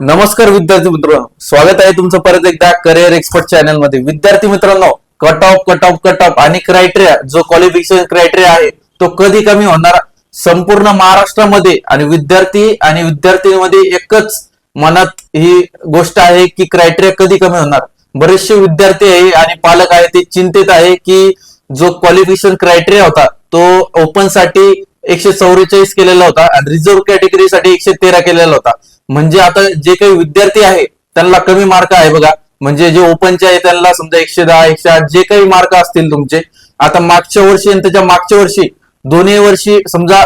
नमस्कार विद्यार्थी मित्रांनो स्वागत आहे तुमचं परत एकदा करिअर एक्सपर्ट चॅनलमध्ये. विद्यार्थी मित्रांनो cut off cut off cut off आणि क्रायटेरिया जो क्वालिफिकेशन क्रायटेरिया आहे तो कधी कमी होणार? संपूर्ण महाराष्ट्रामध्ये आणि विद्यार्थी आणि विद्यार्थीमध्ये एकच मनात ही गोष्ट आहे की क्रायटेरिया कधी कमी होणार? बरेचसे विद्यार्थी आहे आणि पालक आहे ते चिंतित आहे की जो क्वालिफिकेशन क्रायटेरिया होता तो ओपनसाठी एकशे चौवेचाळीस केलेला होता आणि रिझर्व्ह कॅटेगरीसाठी एकशे तेरा केलेला होता. म्हणजे आता जे काही विद्यार्थी आहे त्यांना कमी मार्क आहे बघा. म्हणजे जे ओपनचे आहे त्यांना समजा एकशे दहा एकशे आठ जे काही मार्क असतील तुमचे. आता मागच्या वर्षी आणि त्याच्या मागच्या वर्षी दोन्ही वर्षी समजा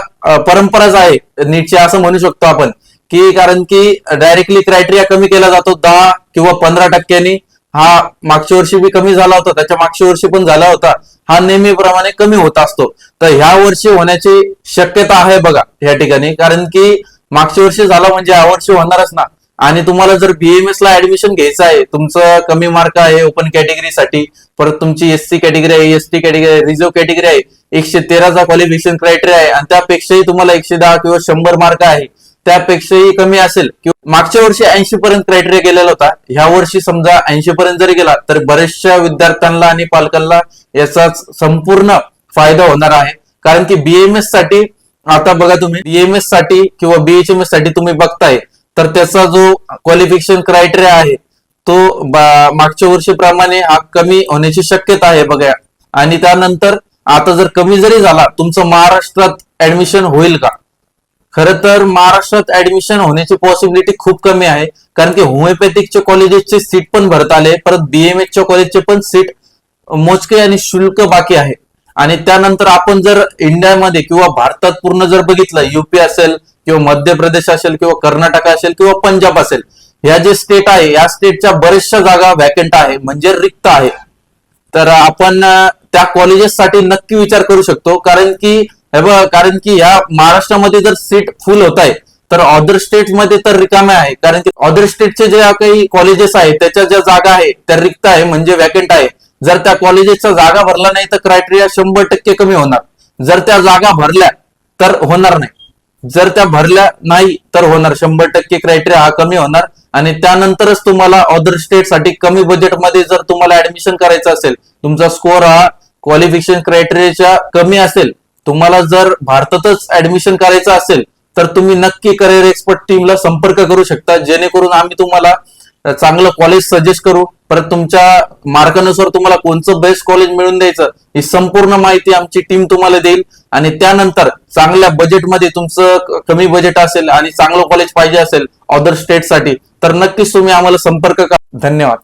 परंपराच आहे. नीटची असं म्हणू शकतो आपण. की कारण की डायरेक्टली क्रायटेरिया कमी केला जातो दहा किंवा पंधरा टक्क्यांनी. हा मागच्या वर्षी बी कमी झाला होता त्याच्या मागच्या वर्षी पण झाला होता. हा नेहमीप्रमाणे कमी होत असतो. तर ह्या वर्षी होण्याची शक्यता आहे बघा या ठिकाणी. कारण की मागच्या वर्षी झाला म्हणजे या वर्षी होणारच ना. आणि तुम्हाला जर बीएमएस ला ऍडमिशन घ्यायचं आहे तुमचं कमी मार्क आहे ओपन कॅटेगरीसाठी परत तुमची एस सी कॅटेगरी आहे एस टी कॅटेगरी आहे रिझर्व्ह कॅटेगरी आहे एकशे तेराचा क्वालिफिकेशन क्रायटेरिया आहे आणि त्यापेक्षाही तुम्हाला एकशे दहा किंवा शंभर मार्क आहे. त्यापेक्षाही कमी असेल किंवा मागच्या वर्षी ऐंशी पर्यंत क्रायटेरिया गेलेला होता. ह्या वर्षी समजा ऐंशी पर्यंत जरी गेला तर बऱ्याचशा विद्यार्थ्यांना आणि पालकांना याचा संपूर्ण फायदा होणार आहे. कारण की बीएमएससाठी आता बघा तुम्ही बीएमएससाठी किंवा बीएचएमएससाठी तुम्ही बघताय तर त्याचा जो क्वालिफिकेशन क्रायटेरिया आहे तो मागच्या वर्षीप्रमाणे हा कमी होण्याची शक्यता आहे बघा. आणि त्यानंतर आता जर कमी जरी झाला तुमचं महाराष्ट्रात ऍडमिशन होईल का? खर तर महाराष्ट्रात ऍडमिशन होण्याची पॉसिबिलिटी खूप कमी आहे. कारण की होमिओपॅथिकच्या कॉलेजेसचे सीट पण भरत आले. परत बीएमएसच्या कॉलेजचे पण सीट मोजके आणि शुल्क बाकी आहे. आणि त्यानंतर आपण जर इंडियामध्ये किंवा भारतात पूर्ण जर बघितलं युपी असेल किंवा मध्य प्रदेश असेल किंवा कर्नाटक असेल किंवा पंजाब असेल ह्या जे स्टेट आहे या स्टेटच्या बऱ्याचशा जागा वॅकंट आहे म्हणजे रिक्त आहे. तर आपण त्या कॉलेजेस साठी नक्की विचार करू शकतो. कारण की हे बघा कारण की ह्या महाराष्ट्रामध्ये जर सीट फुल होत आहे तर अदर स्टेटमध्ये तर रिकाम्या आहे. कारण की अदर स्टेटचे ज्या काही कॉलेजेस आहेत त्याच्या ज्या जागा आहे त्या रिक्त आहे म्हणजे वॅकेंट आहे. जर त्या कॉलेजेसचा जागा भरला नाही तर क्रायटेरिया शंभर टक्के कमी होणार. जर त्या जागा भरल्या तर होणार नाही. जर त्या भरल्या नाही तर होणार. शंभर टक्के क्रायटेरिया हा कमी होणार. आणि त्यानंतरच तुम्हाला अदर स्टेटसाठी कमी बजेटमध्ये जर तुम्हाला ऍडमिशन करायचं असेल तुमचा स्कोअर हा क्वालिफिकेशन क्रायटेरियाच्या कमी असेल तुम्हाला जर भारतातच ऍडमिशन करायचं असेल तर तुम्ही नक्की करिअर एक्सपर्ट टीमला संपर्क करू शकता. जेणेकरून आम्ही तुम्हाला चांगलं कॉलेज सजेस्ट करू. परत तुमच्या मार्कानुसार तुम्हाला कोणतं बेस्ट कॉलेज मिळून द्यायचं ही संपूर्ण माहिती आमची टीम तुम्हाला देईल. आणि त्यानंतर चांगल्या बजेटमध्ये तुमचं कमी बजेट असेल आणि चांगलं कॉलेज पाहिजे असेल अदर स्टेटसाठी तर नक्कीच तुम्ही आम्हाला संपर्क करा. धन्यवाद.